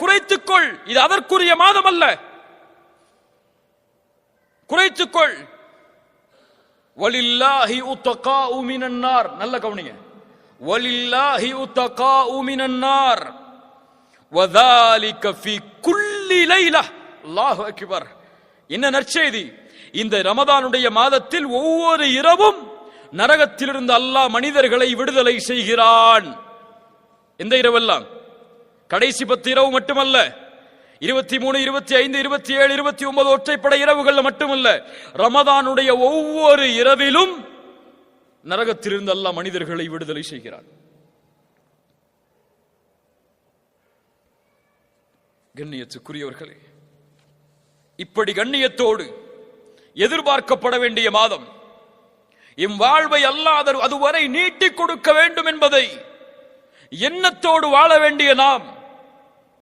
குறைத்துக்கொள். இது அதற்குரிய மாதம் அல்ல குறைத்துக்கொள். வலில்லாஹி உத்தகா உமினன்னார் நல்ல கவனிங்க. வலில்லாஹி உத்தகா உமினன்னார் வதாலிக ஃபி குல்லி லைலா அல்லாஹு அக்பர். என்ன நற்செய்தி? இந்த ரமதானுடைய மாதத்தில் ஒவ்வொரு இரவும் நரகத்திலிருந்து அல்லாஹ் மனிதர்களை விடுதலை செய்கிறான். எந்த இரவெல்லாம்? கடைசி பத்து இரவு மட்டுமல்ல. இருபத்தி மூணு இருபத்தி ஐந்து இருபத்தி ஏழு இருபத்தி ஒன்பது ஒற்றைப்படை இரவுகள்ல மட்டுமல்ல. ரமதானுடைய ஒவ்வொரு இரவிலும் நரகத்திலிருந்து அல்ல மனிதர்களை விடுதலை செய்கிறான் கண்ணியத்துக்குரியவர்களே இப்படி கண்ணியத்தோடு எதிர்பார்க்கப்பட வேண்டிய மாதம் இம் வாழ்வை அல்லாத அதுவரை நீட்டிக் கொடுக்க வேண்டும் என்பதை எண்ணத்தோடு வாழ வேண்டிய நாம்